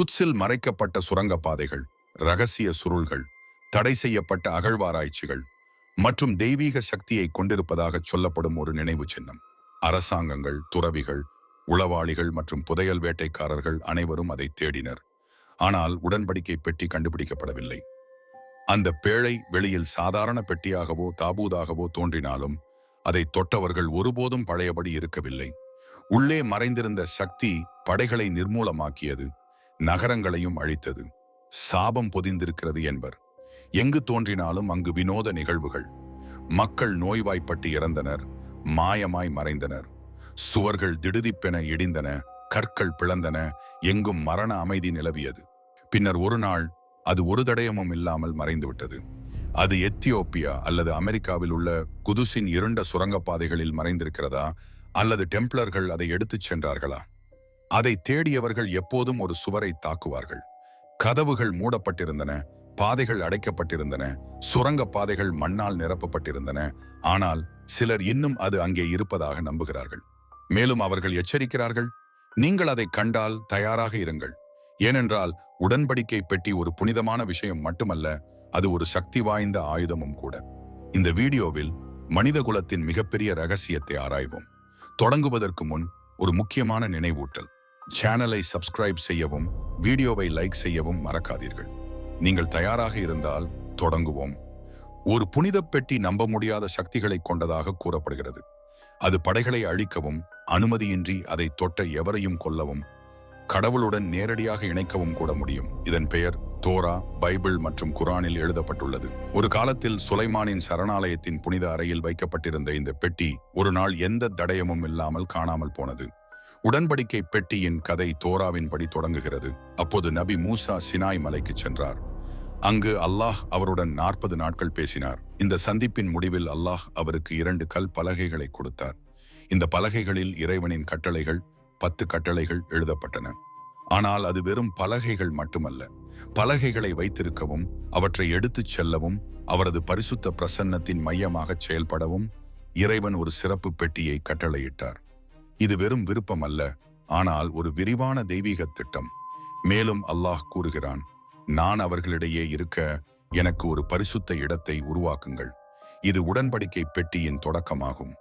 குத்ஸில் மறைக்கப்பட்ட சுரங்கப்பாதைகள் ரகசிய சுருள்கள் தடை செய்யப்பட்ட அகழ்வாராய்ச்சிகள் மற்றும் தெய்வீக சக்தியை கொண்டிருப்பதாக சொல்லப்படும் ஒரு நினைவு சின்னம். அரசாங்கங்கள் துறவிகள் உளவாளிகள் மற்றும் புதையல் வேட்டைக்காரர்கள் அனைவரும் அதை தேடினர். ஆனால் உடன்படிக்கை பெட்டி கண்டுபிடிக்கப்படவில்லை. அந்த பேழை வெளியில் சாதாரண பெட்டியாகவோ தாபூதாகவோ தோன்றினாலும் அதை தொட்டவர்கள் ஒருபோதும் பழையபடி இருக்கவில்லை. உள்ளே மறைந்திருந்த சக்தி படைகளை நிர்மூலமாக்கியது. நகரங்களையும் அழித்தது. சாபம் பொதிந்திருக்கிறது என்பர். எங்கு தோன்றினாலும் அங்கு வினோத நிகழ்வுகள். மக்கள் நோய்வாய்ப்பட்டு இறந்தனர் மாயமாய் மறைந்தனர். சுவர்கள் திடுதிப்பென இடிந்தன கற்கள் பிளந்தன எங்கும் மரண அமைதி நிலவியது. பின்னர் ஒரு நாள் அது ஒரு தடயமும் இல்லாமல் மறைந்துவிட்டது. அது எத்தியோப்பியா அல்லது அமெரிக்காவில் உள்ள குதுசின் இருண்ட சுரங்கப்பாதைகளில் மறைந்திருக்கிறதா அல்லது டெம்ப்ளர்கள் அதை எடுத்துச் சென்றார்களா? அதை தேடியவர்கள் எப்போதும் ஒரு சுவரை தாக்குவார்கள். கதவுகள் மூடப்பட்டிருந்தன பாதைகள் அடைக்கப்பட்டிருந்தன சுரங்க பாதைகள் மண்ணால் நிரப்பப்பட்டிருந்தன. ஆனால் சிலர் இன்னும் அது அங்கே இருப்பதாக நம்புகிறார்கள். மேலும் அவர்கள் எச்சரிக்கிறார்கள் நீங்கள் அதை கண்டால் தயாராக இருங்கள். ஏனென்றால் உடன்படிக்கை பெட்டி ஒரு புனிதமான விஷயம் மட்டுமல்ல அது ஒரு சக்தி வாய்ந்த ஆயுதமும் கூட. இந்த வீடியோவில் மனித குலத்தின் மிகப்பெரிய ரகசியத்தை ஆராய்வோம். தொடங்குவதற்கு முன் ஒரு முக்கியமான நினைவூட்டல். சேனலை சப்ஸ்கிரைப் செய்யவும் வீடியோவை லைக் செய்யவும் மறக்காதீர்கள். நீங்கள் தயாராக இருந்தால் தொடங்குவோம். ஒரு புனித பெட்டி நம்ப முடியாத சக்திகளை கொண்டதாக கூறப்படுகிறது. அது படைகளை அழிக்கவும் அனுமதியின்றி அதை தொட்ட எவரையும் கொல்லவும் கடவுளுடன் நேரடியாக இணைக்கவும் கூட முடியும். இதன் பெயர் தோரா பைபிள் மற்றும் குரானில் எழுதப்பட்டுள்ளது. ஒரு காலத்தில் சுலைமானின் சரணாலயத்தின் புனித அறையில் வைக்கப்பட்டிருந்த இந்த பெட்டி ஒரு நாள் எந்த தடயமும் இல்லாமல் காணாமல் போனது. உடன்படிக்கை பெட்டியின் கதை தோராவின்படி தொடங்குகிறது. அப்போது நபி மூசா சினாய் மலைக்கு சென்றார். அங்கு அல்லாஹ் அவருடன் நாற்பது நாட்கள் பேசினார். இந்த சந்திப்பின் முடிவில் அல்லாஹ் அவருக்கு இரண்டு கல் பலகைகளை கொடுத்தார். இந்த பலகைகளில் இறைவனின் கட்டளைகள் பத்து கட்டளைகள் எழுதப்பட்டன. ஆனால் அது வெறும் பலகைகள் மட்டுமல்ல. பலகைகளை வைத்திருக்கவும் அவற்றை எடுத்துச் செல்லவும் அவரது பரிசுத்த பிரசன்னத்தின் மையமாக செயல்படவும் இறைவன் ஒரு சிறப்பு பெட்டியை கட்டளையிட்டார். இது வெறும் விருப்பம் அல்ல ஆனால் ஒரு விரிவான தெய்வீக திட்டம். மேலும் அல்லாஹ் கூறுகிறான் நான் அவர்களிடையே இருக்க எனக்கு ஒரு பரிசுத்த இடத்தை உருவாக்குங்கள். இது உடன்படிக்கை பெட்டியின் தொடக்கமாகும்.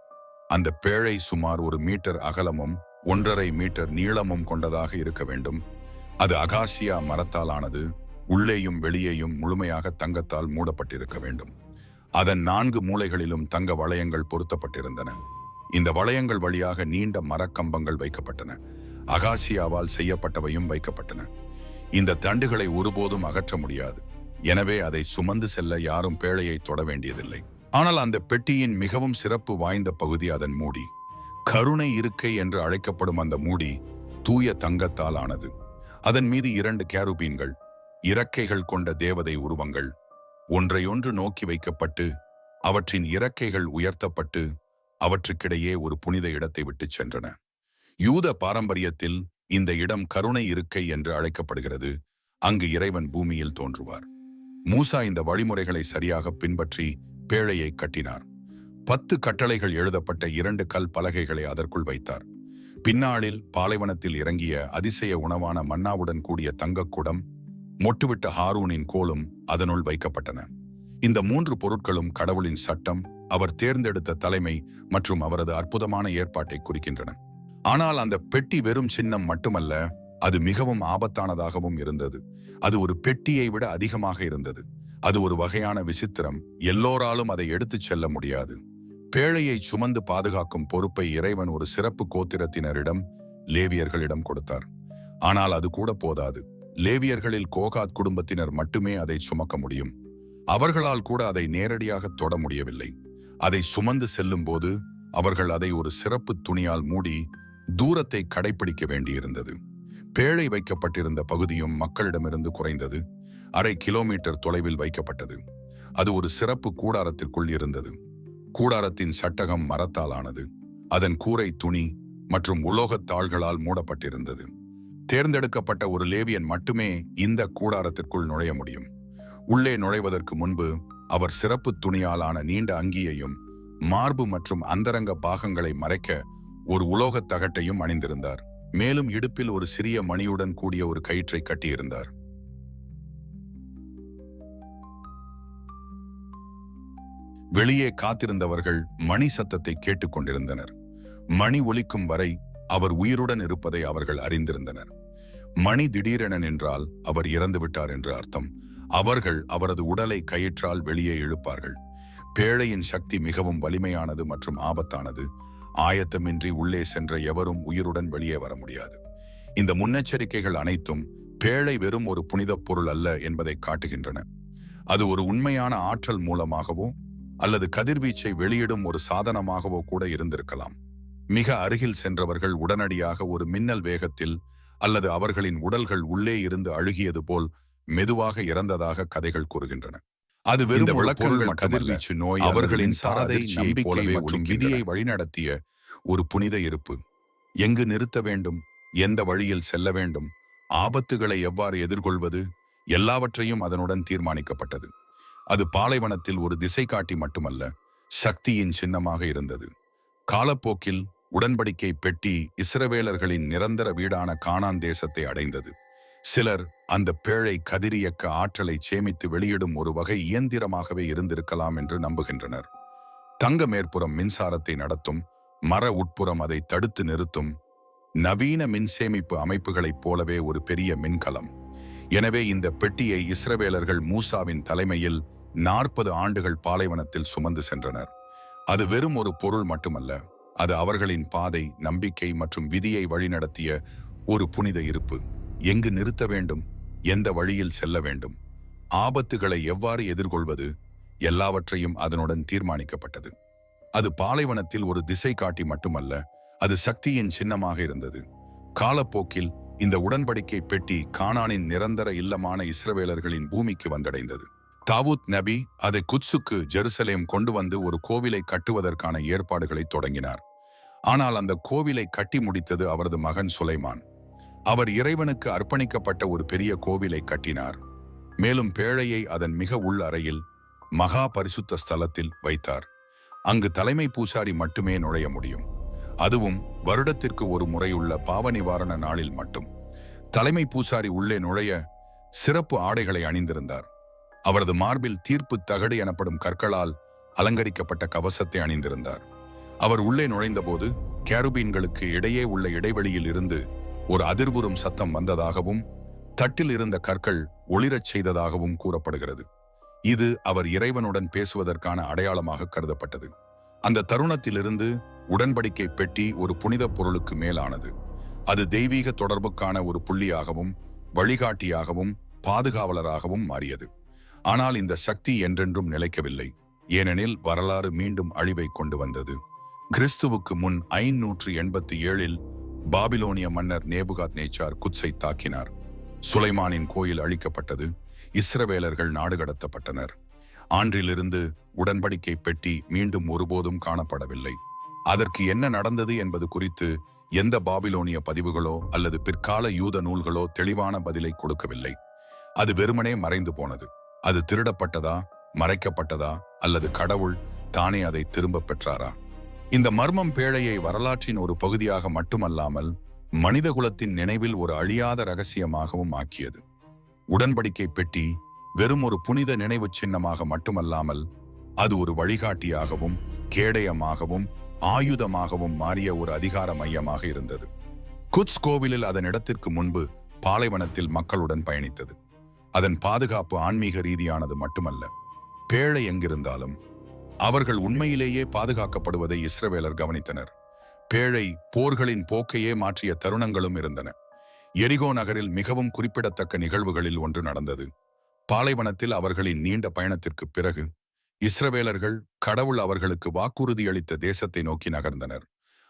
அந்த பேழை சுமார் ஒரு மீட்டர் அகலமும் ஒன்றரை மீட்டர் நீளமும் கொண்டதாக இருக்க வேண்டும். அது அகாசியா மரத்தால் ஆனது உள்ளேயும் வெளியேயும் முழுமையாக தங்கத்தால் மூடப்பட்டிருக்க வேண்டும். அதன் நான்கு மூலைகளிலும் தங்க வளையங்கள் பொருத்தப்பட்டிருந்தன. இந்த வளையங்கள் வழியாக நீண்ட மரக்கம்பங்கள் வைக்கப்பட்டன. அகாசியாவால் செய்யப்பட்டவையும் வைக்கப்பட்டன. இந்த தண்டுகளை ஒருபோதும் அகற்ற முடியாது. எனவே அதை சுமந்து செல்ல யாரும் பேழையை தொட வேண்டியதில்லை. ஆனால் அந்த பெட்டியின் மிகவும் சிறப்பு வாய்ந்த பகுதி அதன் மூடி. கருணை இருக்கை என்று அழைக்கப்படும் அந்த மூடி தூய தங்கத்தால் ஆனது. அதன் மீது இரண்டு கேருபீன்கள் இறக்கைகள் கொண்ட தேவதை உருவங்கள் ஒன்றையொன்று நோக்கி வைக்கப்பட்டு அவற்றின் இறக்கைகள் உயர்த்தப்பட்டு அவற்றுக்கிடையே ஒரு புனித இடத்தை விட்டுச் சென்றன. யூத பாரம்பரியத்தில் இந்த இடம் கருணை இருக்கை என்று அழைக்கப்படுகிறது. அங்கு இறைவன் பூமியில் தோன்றுவார். மூசா இந்த வழிமுறைகளை சரியாக பின்பற்றி பேழையை கட்டினார். பத்து கட்டளைகள் எழுதப்பட்ட இரண்டு கல் பலகைகளை அதற்குள் வைத்தார். பின்னாளில் பாலைவனத்தில் இறங்கிய அதிசய உணவான மன்னாவுடன் கூடிய தங்கக்கூடம் மொட்டுவிட்ட ஹாரூனின் கோலும் அதனுள் வைக்கப்பட்டன. இந்த மூன்று பொருட்களும் கடவுளின் சட்டம் அவர் தேர்ந்தெடுத்த தலைமை மற்றும் அவரது அற்புதமான ஏற்பாட்டை குறிக்கின்றன. ஆனால் அந்த பெட்டி வெறும் சின்னம் மட்டுமல்ல அது மிகவும் ஆபத்தானதாகவும் இருந்தது. அது ஒரு பெட்டியை விட அதிகமாக இருந்தது. அது ஒரு வகையான விசித்திரம் எல்லோராலும் அதை எடுத்துச் செல்ல முடியாது. பேழையை சுமந்து பாதுகாக்கும் பொறுப்பை இறைவன் ஒரு சிறப்பு கோத்திரத்தினரிடம் லேவியர்களிடம் கொடுத்தார். ஆனால் அது கூட போதாது. லேவியர்களில் கோகாத் குடும்பத்தினர் மட்டுமே அதை சுமக்க முடியும். அவர்களால் கூட அதை நேரடியாக தொட முடியவில்லை. அதை சுமந்து செல்லும் போது அவர்கள் அதை ஒரு சிறப்பு துணியால் மூடி தூரத்தை கடைபிடிக்க வேண்டியிருந்தது. பேழை வைக்கப்பட்டிருந்த பகுதியும் மக்களிடமிருந்து குறைந்தது. அரை கிலோமீட்டர் தொலைவில் வைக்கப்பட்டது. அது ஒரு சிறப்பு கூடாரத்திற்குள் இருந்தது. கூடாரத்தின் சட்டகம் மரத்தால் ஆனது. அதன் கூரை துணி மற்றும் உலோகத் தாள்களால் மூடப்பட்டிருந்தது. தேர்ந்தெடுக்கப்பட்ட ஒரு லேவியன் மட்டுமே இந்த கூடாரத்திற்குள் நுழைய முடியும். உள்ளே நுழைவதற்கு முன்பு அவர் சிறப்பு துணியாலான நீண்ட அங்கியையும் மார்பு மற்றும் அந்தரங்க பாகங்களை மறைக்க ஒரு உலோகத் தகட்டையும் அணிந்திருந்தார். மேலும் இடுப்பில் ஒரு சிறிய மணியுடன் கூடிய ஒரு கயிற்றை கட்டியிருந்தார். வெளியே காத்திருந்தவர்கள் மணி சத்தத்தை கேட்டுக்கொண்டிருந்தனர் மணி ஒலிக்கும் வரை அவர் உயிருடன் இருப்பதை அவர்கள் அறிந்திருந்தனர். மணி திடீரென நின்றால் அவர் இறந்து விட்டார் என்று அர்த்தம். அவர்கள் அவரது உடலை கயிற்றால் வெளியே இழுப்பார்கள். பேழையின் சக்தி மிகவும் வலிமையானது மற்றும் ஆபத்தானது. ஆயத்தமின்றி உள்ளே சென்ற எவரும் உயிருடன் வெளியே வர முடியாது. இந்த முன்னெச்சரிக்கைகள் அனைத்தும் பேழை வெறும் ஒரு புனிதப் பொருள் அல்ல என்பதை காட்டுகின்றன. அது ஒரு உண்மையான ஆற்றல் மூலமாகவோ அல்லது கதிர்வீச்சை வெளியிடும் ஒரு சாதனமாகவோ கூட இருந்திருக்கலாம். மிக அருகில் சென்றவர்கள் உடனடியாக ஒரு மின்னல் வேகத்தில் அல்லது அவர்களின் உடல்கள் உள்ளே இருந்து அழுகியது போல் மெதுவாக இறந்ததாக கதைகள் கூறுகின்றன. அது வெறும் விளக்கங்கள் கதிர்வீச்சு நோய் அவர்களின் சாதை நம்பிக்கை மற்றும் விதியை வழிநடத்திய ஒரு புனித இருப்பு. எங்கு நிறுத்த வேண்டும்? எந்த வழியில் செல்ல வேண்டும்? ஆபத்துகளை எவ்வாறு எதிர்கொள்வது? எல்லாவற்றையும் அதனுடன் தீர்மானிக்கப்பட்டது. அது பாலைவனத்தில் ஒரு திசை காட்டி மட்டுமல்ல சக்தியின் சின்னமாக இருந்தது. காலப்போக்கில் உடன்படிக்கை பெட்டி இஸ்ரவேலர்களின் நிரந்தர வீடான கானான் தேசத்தை அடைந்தது. சிலர் அந்த பேழை கதிரியக்க ஆற்றலை சேமித்து வெளியிடும் ஒரு வகை இயந்திரமாகவே இருந்திருக்கலாம் என்று நம்புகின்றனர். தங்க மேற்புறம் மின்சாரத்தை நடத்தும் மர உட்புறம் அதை தடுத்து நிறுத்தும் நவீன மின்சேமிப்பு அமைப்புகளைப் போலவே ஒரு பெரிய மின்கலம். எனவே இந்த பெட்டியை இஸ்ரவேலர்கள் மூசாவின் தலைமையில் நாற்பது ஆண்டுகள் பாலைவனத்தில் சுமந்து சென்றனர். அது வெறும் ஒரு பொருள் மட்டுமல்ல அது அவர்களின் பாதை நம்பிக்கை மற்றும் விதியை வழிநடத்திய ஒரு புனித இருப்பு. எங்கு நிறுத்த வேண்டும்? எந்த வழியில் செல்ல வேண்டும்? ஆபத்துகளை எவ்வாறு எதிர்கொள்வது? எல்லாவற்றையும் அதனுடன் தீர்மானிக்கப்பட்டது. அது பாலைவனத்தில் ஒரு திசை காட்டி மட்டுமல்ல அது சக்தியின் சின்னமாக இருந்தது. காலப்போக்கில் இந்த உடன்படிக்கை பெட்டி கானானின் நிரந்தர இல்லமான இஸ்ரவேலர்களின் பூமிக்கு வந்தடைந்தது. தாவூத் நபி அதை குத்சுக்கு ஜெருசலேம் கொண்டு வந்து ஒரு கோவிலை கட்டுவதற்கான ஏற்பாடுகளை தொடங்கினார். ஆனால் அந்த கோவிலை கட்டி முடித்தது அவரது மகன் சுலைமான். அவர் இறைவனுக்கு அர்ப்பணிக்கப்பட்ட ஒரு பெரிய கோவிலை கட்டினார். மேலும் பேழையை அதன் மிக உள் அறையில் மகா பரிசுத்த ஸ்தலத்தில் வைத்தார். அங்கு தலைமை பூசாரி மட்டுமே நுழைய முடியும். அதுவும் வருடத்திற்கு ஒரு முறையுள்ள பாவ நிவாரண நாளில் மட்டும். தலைமை பூசாரி உள்ளே நுழைய சிறப்பு ஆடைகளை அணிந்திருந்தார். அவரது மார்பில் தீர்ப்பு தகடு எனப்படும் கற்களால் அலங்கரிக்கப்பட்ட கவசத்தை அணிந்திருந்தார். அவர் உள்ளே நுழைந்தபோது கேருபீன்களுக்கு இடையே உள்ள இடைவெளியில் இருந்து ஒரு அதிர்வுறும் சத்தம் வந்ததாகவும் தட்டில் இருந்த கற்கள் ஒளிரச் செய்ததாகவும் கூறப்படுகிறது. இது அவர் இறைவனுடன் பேசுவதற்கான அடையாளமாக கருதப்பட்டது. அந்த தருணத்திலிருந்து உடன்படிக்கை பெட்டி ஒரு புனித பொருளுக்கு மேலானது. அது தெய்வீக தொடர்புக்கான ஒரு புள்ளியாகவும் வழிகாட்டியாகவும் பாதுகாவலராகவும் மாறியது. ஆனால் இந்த சக்தி என்றென்றும் நிலைக்கவில்லை. ஏனெனில் வரலாறு மீண்டும் அழிவை கொண்டு வந்தது. கிறிஸ்துவுக்கு முன் ஐநூற்று எண்பத்தி ஏழில் பாபிலோனிய மன்னர் நேபுகாத் நேச்சார் குத்ஸை தாக்கினார். சுலைமானின் கோயில் அழிக்கப்பட்டது. இஸ்ரவேலர்கள் நாடு கடத்தப்பட்டனர். ஆன்றிலிருந்து உடன்படிக்கை பெட்டி மீண்டும் ஒருபோதும் காணப்படவில்லை. அதற்கு என்ன நடந்தது என்பது குறித்து எந்த பாபிலோனிய பதிவுகளோ அல்லது பிற்கால யூத நூல்களோ தெளிவான பதிலை கொடுக்கவில்லை. அது வெறுமனே மறைந்து போனது. அது திருடப்பட்டதா மறைக்கப்பட்டதா அல்லது கடவுள் தானே அதை திரும்ப பெற்றாரா? இந்த மர்மம் பேழையை வரலாற்றின் ஒரு பகுதியாக மட்டுமல்லாமல் மனிதகுலத்தின் நினைவில் ஒரு அழியாத ரகசியமாகவும் ஆக்கியது. உடன்படிக்கை பெட்டி வெறும் ஒரு புனித நினைவு சின்னமாக மட்டுமல்லாமல் அது ஒரு வழிகாட்டியாகவும் கேடயமாகவும் ஆயுதமாகவும் மாறிய ஒரு அதிகார மையமாக இருந்தது. குத்ஸ் கோவிலில் அதன் இடத்திற்கு முன்பு பாலைவனத்தில் மக்களுடன் பயணித்தது. அதன் பாதுகாப்பு ஆன்மீக ரீதியானது மட்டுமல்ல. பேழை எங்கிருந்தாலும் அவர்கள் உண்மையிலேயே பாதுகாக்கப்படுவதை இஸ்ரவேலர் கவனித்தனர். பேழை போர்களின் போக்கையே மாற்றிய தருணங்களும் இருந்தன. எரிகோ நகரில் மிகவும் குறிப்பிடத்தக்க நிகழ்வுகளில் ஒன்று நடந்தது. பாலைவனத்தில் அவர்களின் நீண்ட பயணத்திற்கு பிறகு இஸ்ரவேலர்கள் கடவுள் அவர்களுக்கு வாக்குறுதி அளித்த தேசத்தை நோக்கி நகர்ந்தனர்.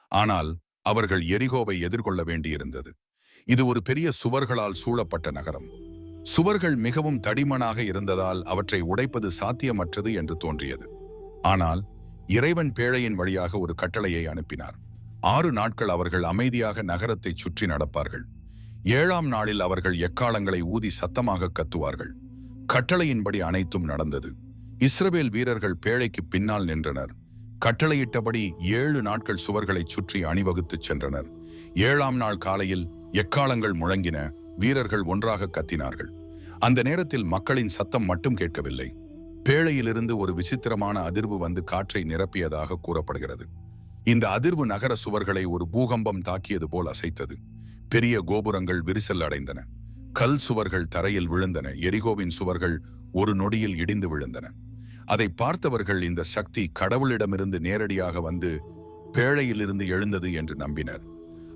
ஆனால் அவர்கள் எரிகோவை எதிர்கொள்ள வேண்டியிருந்தது. இது ஒரு பெரிய சுவர்களால் சூழப்பட்ட நகரம். சுவர்கள் மிகவும் தடிமனாக இருந்ததால் அவற்றை உடைப்பது சாத்தியமற்றது என்று தோன்றியது. ஆனால் இறைவன் பேழையின் வழியாக ஒரு கட்டளையை அனுப்பினார். ஆறு நாட்கள் அவர்கள் அமைதியாக நகரத்தை சுற்றி நடப்பார்கள். ஏழாம் நாளில் அவர்கள் எக்காலங்களை ஊதி சத்தமாக கத்துவார்கள். கட்டளையின்படி அனைத்தும் நடந்தது. இஸ்ரவேல் வீரர்கள் பேழைக்கு பின்னால் நின்றனர். கட்டளையிட்டபடி ஏழு நாட்கள் சுவர்களை சுற்றி அணிவகுத்துச் சென்றனர். ஏழாம் நாள் காலையில் எக்காலங்கள் முழங்கின வீரர்கள் ஒன்றாக கத்தினார்கள். அந்த நேரத்தில் மக்களின் சத்தம் மட்டும் கேட்கவில்லை. பேழையிலிருந்து ஒரு விசித்திரமான அதிர்வு வந்து காற்றை நிரப்பியதாக கூறப்படுகிறது. இந்த அதிர்வு நகர சுவர்களை ஒரு பூகம்பம் தாக்கியது போல் அசைத்தது. பெரிய கோபுரங்கள் விரிசல் அடைந்தன. கல் சுவர்கள் தரையில் விழுந்தன. எரிகோவின் சுவர்கள் ஒரு நொடியில் இடிந்து விழுந்தன. அதை பார்த்தவர்கள் இந்த சக்தி கடவுளிடமிருந்து நேரடியாக வந்து பேழையிலிருந்து எழுந்தது என்று நம்பினர்.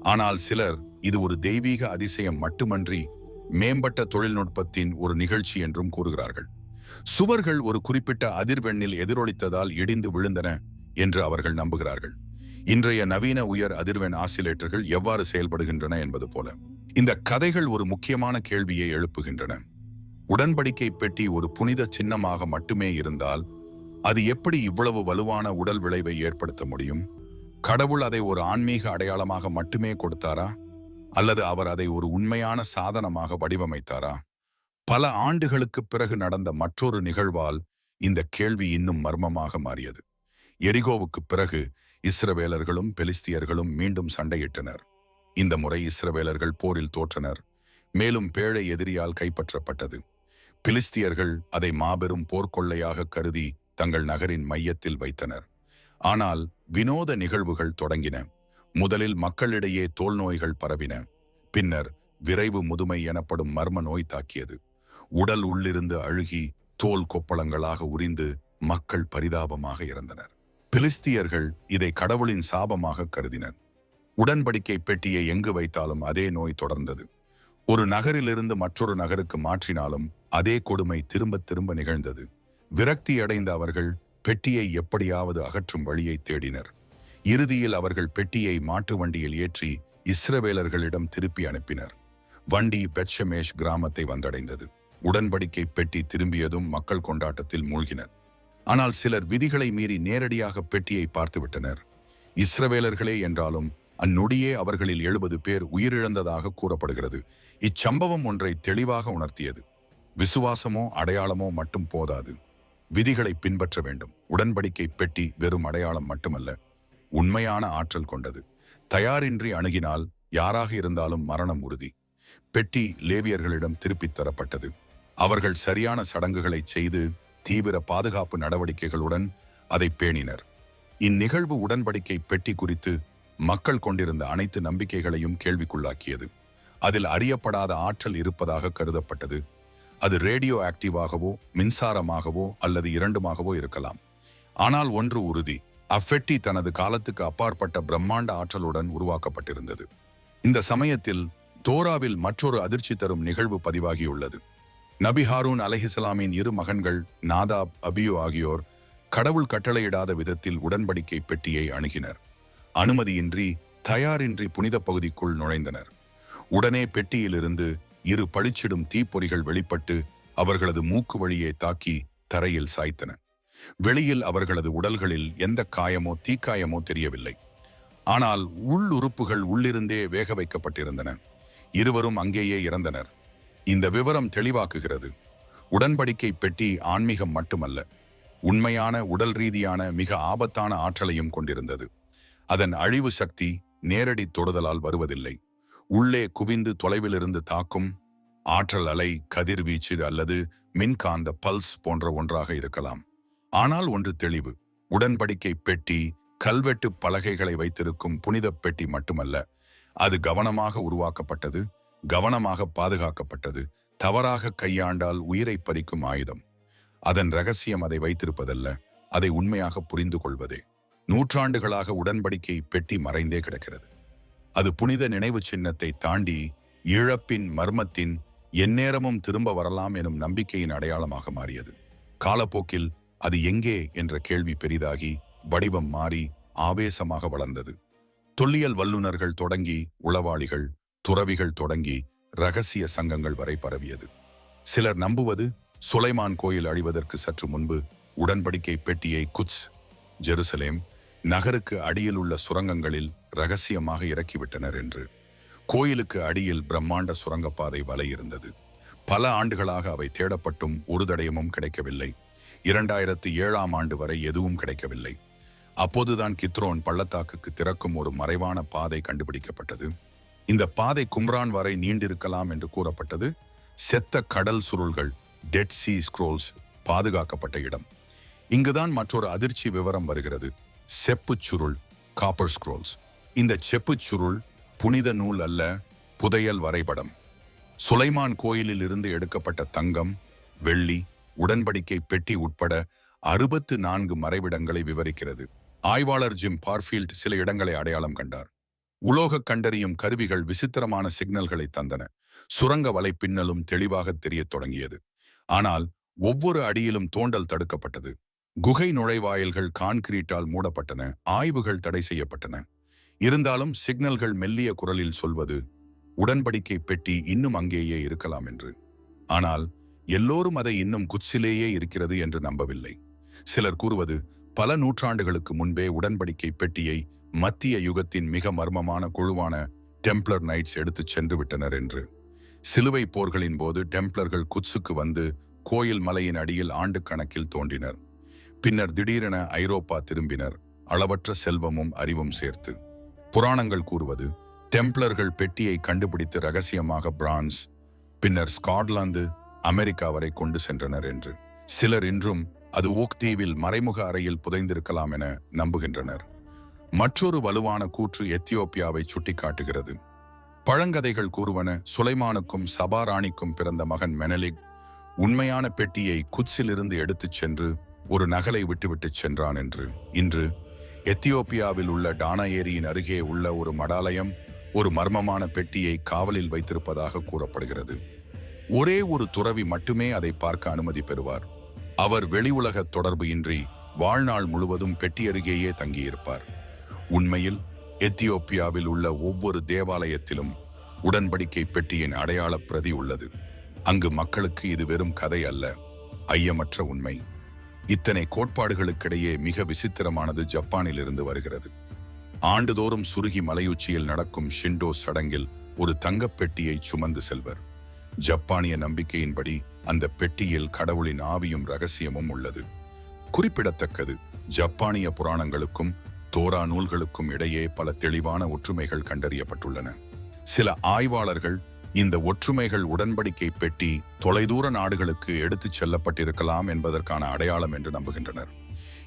ஆனால் சிலர் இது ஒரு தெய்வீக அதிசயம் மட்டுமன்றி மேம்பட்ட தொழில்நுட்பத்தின் ஒரு நிகழ்ச்சி என்றும் கூறுகிறார்கள். சுவர்கள் ஒரு குறிப்பிட்ட அதிர்வெண்ணில் எதிரொலித்ததால் இடிந்து விழுந்தன என்று அவர்கள் நம்புகிறார்கள். இன்றைய நவீன உயர் அதிர்வெண் ஆசிலேட்டர்கள் எவ்வாறு செயல்படுகின்றன என்பது போல. இந்த கதைகள் ஒரு முக்கியமான கேள்வியை எழுப்புகின்றன. உடன்படிக்கை பெட்டி ஒரு புனித சின்னமாக மட்டுமே இருந்தால் அது எப்படி இவ்வளவு வலுவான உடல் விளைவை ஏற்படுத்த முடியும்? கடவுள் அதை ஒரு ஆன்மீக அடையாளமாக மட்டுமே கொடுத்தாரா? அல்லது அவர் அதை ஒரு உண்மையான சாதனமாக வடிவமைத்தாரா? பல ஆண்டுகளுக்குப் பிறகு நடந்த மற்றொரு நிகழ்வால் இந்த கேள்வி இன்னும் மர்மமாக மாறியது. எரிகோவுக்குப் பிறகு இஸ்ரவேலர்களும் பெலிஸ்தியர்களும் மீண்டும் சண்டையிட்டனர். இந்த முறை இஸ்ரவேலர்கள் போரில் தோற்றனர். மேலும் பேழை எதிரியால் கைப்பற்றப்பட்டது. பிலிஸ்தியர்கள் அதை மாபெரும் போர்க்கொள்ளையாக கருதி தங்கள் நகரின் மையத்தில் வைத்தனர். ஆனால் வினோத நிகழ்வுகள் தொடங்கின. முதலில் மக்களிடையே தோல் நோய்கள் பரவின. பின்னர் விரைவு முதுமை எனப்படும் மர்ம நோய் தாக்கியது. உடல் உள்ளிருந்து அழுகி தோல் கொப்பளங்களாக உரிந்து மக்கள் பரிதாபமாக இறந்தனர். பிலிஸ்தியர்கள் இதை கடவுளின் சாபமாக கருதினர். உடன்படிக்கை பெட்டியை எங்கு வைத்தாலும் அதே நோய் தொடர்ந்தது. ஒரு நகரிலிருந்து மற்றொரு நகருக்கு மாற்றினாலும் அதே கொடுமை திரும்ப திரும்ப நிகழ்ந்தது. விரக்தி அடைந்த அவர்கள் பெட்டியை எப்படியாவது அகற்றும் வழியை தேடினர். இறுதியில் அவர்கள் பெட்டியை மாட்டு வண்டியில் ஏற்றி இஸ்ரவேலர்களிடம் திருப்பி அனுப்பினர். வண்டி பெச்சமேஷ் கிராமத்தை வந்தடைந்தது. உடன்படிக்கை பெட்டி திரும்பியதும் மக்கள் கொண்டாட்டத்தில் மூழ்கினர். ஆனால் சிலர் விதிகளை மீறி நேரடியாக பெட்டியை பார்த்துவிட்டனர். இஸ்ரவேலர்களே என்றாலும் அந்நொடியே அவர்களில் எழுபது பேர் உயிரிழந்ததாக கூறப்படுகிறது. இச்சம்பவம் ஒன்றை தெளிவாக உணர்த்தியது. விசுவாசமோ அடையாளமோ மட்டும் போதாது. விதிகளை பின்பற்ற வேண்டும். உடன்படிக்கை பெட்டி வெறும் அடையாளம் மட்டுமல்ல உண்மையான ஆற்றல் கொண்டது. தயாரின்றி அணுகினால் யாராக இருந்தாலும் மரணம் உறுதி. பெட்டி லேவியர்களிடம் திருப்பித் தரப்பட்டது. அவர்கள் சரியான சடங்குகளை செய்து தீவிர பாதுகாப்பு நடவடிக்கைகளுடன் அதை பேணினர். இந்நிகழ்வு உடன்படிக்கை பெட்டி குறித்து மக்கள் கொண்டிருந்த அனைத்து நம்பிக்கைகளையும் கேள்விக்குள்ளாக்கியது. அதில் அறியப்படாத ஆற்றல் இருப்பதாக கருதப்பட்டது. அது ரேடியோ ஆக்டிவாகவோ மின்சாரமாகவோ அல்லது இரண்டுமாகவோ இருக்கலாம். ஆனால் ஒன்று உறுதி. அஃபெட்டி தனது காலத்துக்கு அப்பாற்பட்ட பிரம்மாண்ட ஆற்றலுடன் உருவாக்கப்பட்டிருந்தது. இந்த சமயத்தில் தோராவில் மற்றொரு அதிர்ச்சி தரும் நிகழ்வு பதிவாகியுள்ளது. நபி ஹாரூன் அலஹிசலாமின் இரு மகன்கள் நாதாப் அபியோ ஆகியோர் கடவுள் கட்டளையிடாத விதத்தில் உடன்படிக்கை பெட்டியை அணுகினர். அனுமதியின்றி தயாரின்றி புனித பகுதிக்குள் நுழைந்தனர். உடனே பெட்டியிலிருந்து இரு பளிச்சிடும் தீப்பொறிகள் வெளிப்பட்டு அவர்களது மூக்கு வழியே தாக்கி தரையில் சாய்த்தன. வெளியில் அவர்களது உடல்களில் எந்த காயமோ தீக்காயமோ தெரியவில்லை. ஆனால் உள்ளுறுப்புகள் உள்ளிருந்தே வேக வைக்கப்பட்டிருந்தன. இருவரும் அங்கேயே இறந்தனர். இந்த விவரம் தெளிவாக்குகிறது. உடன்படிக்கை பெட்டி ஆன்மீகம் மட்டுமல்ல உண்மையான உடல் ரீதியான மிக ஆபத்தான ஆற்றலையும் கொண்டிருந்தது. அதன் அழிவு சக்தி நேரடி தொடுதலால் வருவதில்லை. உள்ளே குவிந்து தொலைவிலிருந்து தாக்கும் ஆற்றல் அலை கதிர்வீச்சு அல்லது மின்காந்த பல்ஸ் போன்ற ஒன்றாக இருக்கலாம். ஆனால் ஒன்று தெளிவு உடன்படிக்கை பெட்டி கல்வெட்டு பலகைகளை வைத்திருக்கும் புனித பெட்டி மட்டுமல்ல அது கவனமாக உருவாக்கப்பட்டது. கவனமாக பாதுகாக்கப்பட்டது. தவறாக கையாண்டால் உயிரை பறிக்கும் ஆயுதம். அதன் ரகசியம் அதை வைத்திருப்பதல்ல அதை உண்மையாக புரிந்து கொள்வதே. நூற்றாண்டுகளாக உடன்படிக்கை பெட்டி மறைந்தே கிடக்கிறது. அது புனித நினைவு சின்னத்தை தாண்டி இழப்பின் மர்மத்தின் எந்நேரமும் திரும்ப வரலாம் எனும் நம்பிக்கையின் அடையாளமாக மாறியது. காலப்போக்கில் அது எங்கே என்ற கேள்வி பெரிதாகி வடிவம் மாறி ஆவேசமாக வளர்ந்தது. தொல்லியல் வல்லுநர்கள் தொடங்கி உளவாளிகள் துறவிகள் தொடங்கி ரகசிய சங்கங்கள் வரை பரவியது. சிலர் நம்புவது சுலைமான் கோயில் அழிவதற்கு சற்று முன்பு உடன்படிக்கை பெட்டியை குட்ஸ் ஜெருசலேம் நகருக்கு அடியில் உள்ள சுரங்கங்களில் ரகசியமாக இறக்கிவிட்டனர் என்று. கோயிலுக்கு அடியில் பிரம்மாண்ட சுரங்கப்பாதை வலை இருந்தது. பல ஆண்டுகளாக அவை தேடப்பட்டும் ஒரு தடயமும் கிடைக்கவில்லை. இரண்டாயிரத்து ஏழாம் ஆண்டு வரை எதுவும் கிடைக்கவில்லை. அப்போதுதான் கித்ரோன் பள்ளத்தாக்குக்கு திறக்கும் ஒரு மறைவான பாதை கண்டுபிடிக்கப்பட்டது. இந்த பாதை கும்ரான் வரை நீண்டிருக்கலாம் என்று கூறப்பட்டது. செத்த கடல் சுருள்கள் டெட் சி ஸ்க்ரோல்ஸ் பாதுகாக்கப்பட்ட இடம். இங்குதான் மற்றொரு அதிர்ச்சி விவரம் வருகிறது. செப்புச் சுருள் காப்பர் ஸ்க்ரோல்ஸ் இந்த செப்புச் சுருள் புனித நூல் அல்ல புதையல் வரைபடம். சுலைமான் கோயிலில் இருந்து எடுக்கப்பட்ட தங்கம் வெள்ளி உடன்படிக்கை பெட்டி உட்பட அறுபத்து நான்கு மறைவிடங்களை விவரிக்கிறது. ஆய்வாளர் ஜிம் பார்ஃபீல்ட் சில இடங்களை அடையாளம் கண்டார். உலோகக் கண்டறியும் கருவிகள் விசித்திரமான சிக்னல்களை தந்தன. சுரங்க வலை பின்னலும் தெளிவாக தெரியத் தொடங்கியது. ஆனால் ஒவ்வொரு அடியிலும் தோண்டல் தடுக்கப்பட்டது. குகை நுழைவாயில்கள் கான்கிரீட்டால் மூடப்பட்டன. ஆய்வுகள் தடை செய்யப்பட்டன. இருந்தாலும் சிக்னல்கள் மெல்லிய குரலில் சொல்வது உடன்படிக்கை பெட்டி இன்னும் அங்கேயே இருக்கலாம் என்று. ஆனால் எல்லோரும் அதை இன்னும் குச்சிலேயே இருக்கிறது என்று நம்பவில்லை. சிலர் கூறுவது பல நூற்றாண்டுகளுக்கு முன்பே உடன்படிக்கை பெட்டியை மத்திய யுகத்தின் மிக மர்மமான குழுவான டெம்ப்ளர் நைட்ஸ் எடுத்துச் சென்று விட்டனர் என்று. சிலுவை போர்களின் போது டெம்ப்ளர்கள் குச்சுக்கு வந்து கோயில் மலையின் அடியில் ஆண்டு கணக்கில் தோன்றினர் பின்னர் திடீரென ஐரோப்பா திரும்பினர். அளவற்ற செல்வமும் அறிவும் சேர்த்து. புராணங்கள் கூறுவது டெம்ப்ளர்கள் பெட்டியை கண்டுபிடித்து ரகசியமாக பிரான்ஸ் பின்னர் ஸ்காட்லாந்து அமெரிக்கா வரை கொண்டு சென்றனர் என்று. சிலர் இன்றும் அது ஓக் தீவில் மறைமுக அறையில் புதைந்திருக்கலாம் என நம்புகின்றனர். மற்றொரு வலுவான கூற்று எத்தியோப்பியாவை சுட்டிக்காட்டுகிறது. பழங்கதைகள் கூறுவன சுலைமானுக்கும் சபாராணிக்கும் பிறந்த மகன் மெனலிக் உண்மையான பெட்டியை குச்சிலிருந்து எடுத்துச் சென்று ஒரு நகலை விட்டுவிட்டு சென்றான் என்று. இன்று எத்தியோப்பியாவில் உள்ள டானா ஏரியின் அருகே உள்ள ஒரு மடாலயம் ஒரு மர்மமான பெட்டியை காவலில் வைத்திருப்பதாக கூறப்படுகிறது. ஒரே ஒரு துறவி மட்டுமே அதை பார்க்க அனுமதி பெறுவார். அவர் வெளி உலக தொடர்பு இன்றி வாழ்நாள் முழுவதும் பெட்டி அருகேயே தங்கியிருப்பார். உண்மையில் எத்தியோப்பியாவில் உள்ள ஒவ்வொரு தேவாலயத்திலும் உடன்படிக்கை பெட்டியின் அடையாள பிரதி உள்ளது. அங்கு மக்களுக்கு இது வெறும் கதை அல்ல ஐயமற்ற உண்மை. இத்தனை கோட்பாடுகளுக்கிடையே மிக விசித்திரமானது ஜப்பானில் இருந்து வருகிறது. ஆண்டுதோறும் சுருகி மலையுச்சியில் நடக்கும் ஷிண்டோ சடங்கில் ஒரு தங்கப் பெட்டியை சுமந்து செல்வர். ஜப்பானிய நம்பிக்கையின்படி அந்த பெட்டியில் கடவுளின் ஆவியும் ரகசியமும் உள்ளது. குறிப்பிடத்தக்கது ஜப்பானிய புராணங்களுக்கும் தோரா நூல்களுக்கும் இடையே பல தெளிவான ஒற்றுமைகள் கண்டறியப்பட்டுள்ளன. சில ஆய்வாளர்கள் இந்த ஒற்றுமைகள் உடன்படிக்கை பெட்டி தொலைதூர நாடுகளுக்கு எடுத்துச் செல்லப்பட்டிருக்கலாம் என்பதற்கான அடையாளம் என்று நம்புகின்றனர்.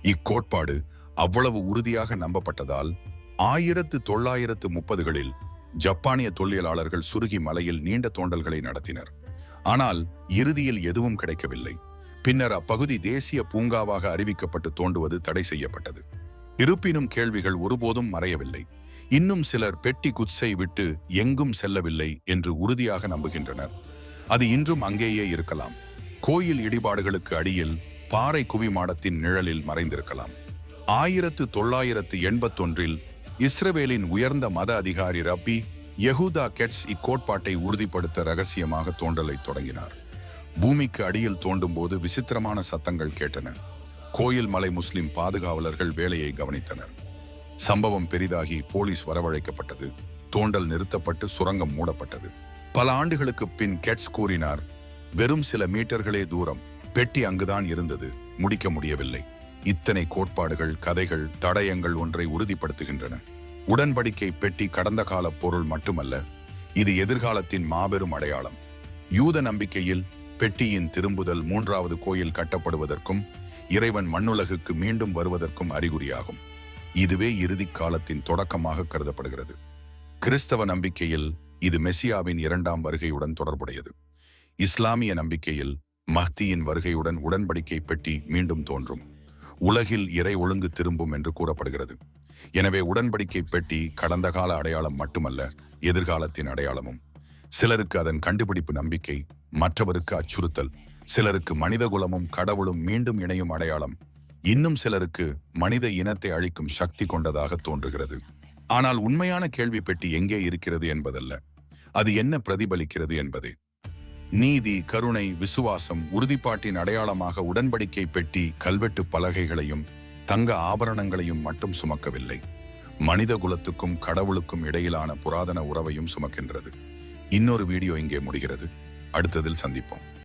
இக்கோட்பாடு அவ்வளவு உறுதியாக நம்பப்பட்டதால் ஆயிரத்து தொள்ளாயிரத்து முப்பதுகளில் ஜப்பானிய தொல்லியலாளர்கள் சுருகி மலையில் நீண்ட தோண்டல்களை நடத்தினர். ஆனால் இறுதியில் எதுவும் கிடைக்கவில்லை. பின்னர் அப்பகுதி தேசிய பூங்காவாக அறிவிக்கப்பட்டு தோண்டுவது தடை செய்யப்பட்டது. இருப்பினும் கேள்விகள் ஒருபோதும் மறையவில்லை. இன்னும் சிலர் பெட்டி குச்சை விட்டு எங்கும் செல்லவில்லை என்று உறுதியாக நம்புகின்றனர். அது இன்றும் அங்கேயே இருக்கலாம். கோயில் இடிபாடுகளுக்கு அடியில் பாறை குவிமாடத்தின் நிழலில் மறைந்திருக்கலாம். ஆயிரத்து தொள்ளாயிரத்து எண்பத்தொன்றில் இஸ்ரவேலின் உயர்ந்த மத அதிகாரி ரப்பி யகுதா கெட்ஸ் இக்கோட்பாட்டை உறுதிப்படுத்த ரகசியமாக தோண்டலை தொடங்கினார். பூமிக்கு அடியில் தோண்டும் போது விசித்திரமான சத்தங்கள் கேட்டன. கோயில் மலை முஸ்லிம் பாதுகாவலர்கள் வேலையை கவனித்தனர். சம்பவம் பெரிதாகி போலீஸ் வரவழைக்கப்பட்டது. தோண்டல் நிறுத்தப்பட்டு சுரங்கம் மூடப்பட்டது. பல ஆண்டுகளுக்கு பின் கெட்ஸ் கூறினார் வெறும் சில மீட்டர்களே தூரம். பெட்டி அங்குதான் இருந்தது. முடிக்க முடியவில்லை. இத்தனை கோட்பாடுகள் கதைகள் தடயங்கள் ஒன்றை உறுதிப்படுத்துகின்றன. உடன்படிக்கை பெட்டி கடந்த கால பொருள் மட்டுமல்ல இது எதிர்காலத்தின் மாபெரும் அடையாளம். யூத நம்பிக்கையில் பெட்டியின் திரும்புதல் மூன்றாவது கோயில் கட்டப்படுவதற்கும் இறைவன் மண்ணுலகுக்கு மீண்டும் வருவதற்கும் அறிகுறியாகும். இதுவே இறுதி காலத்தின் தொடக்கமாக கருதப்படுகிறது. கிறிஸ்தவ நம்பிக்கையில் இது மெசியாவின் இரண்டாம் வருகையுடன் தொடர்புடையது. இஸ்லாமிய நம்பிக்கையில் மஹ்தியின் வருகையுடன் உடன்படிக்கை பெட்டி மீண்டும் தோன்றும். உலகில் இறை ஒழுங்கு திரும்பும் என்று கூறப்படுகிறது. எனவே உடன்படிக்கை பெட்டி கடந்த கால அடையாளம் மட்டுமல்ல எதிர்காலத்தின் அடையாளமும். சிலருக்கு அதன் கண்டுபிடிப்பு நம்பிக்கை மற்றவருக்கு அச்சுறுத்தல் சிலருக்கு மனிதகுலமும் கடவுளும் மீண்டும் இணையும் அடையாளம். இன்னும் சிலருக்கு மனித இனத்தை அழிக்கும் சக்தி கொண்டதாக தோன்றுகிறது. ஆனால் உண்மையான கேள்வி பெட்டி எங்கே இருக்கிறது என்பதல்ல. அது என்ன பிரதிபலிக்கிறது என்பதே. நீதி கருணை விசுவாசம் உறுதிப்பாட்டின் அடையாளமாக உடன்படிக்கை பெட்டி கல்வெட்டு பலகைகளையும் தங்க ஆபரணங்களையும் மட்டும் சுமக்கவில்லை. மனித குலத்துக்கும் கடவுளுக்கும் இடையிலான புராதன உறவையும் சுமக்கின்றது. இன்னொரு வீடியோ இங்கே முடிகிறது. அடுத்ததில் சந்திப்போம்.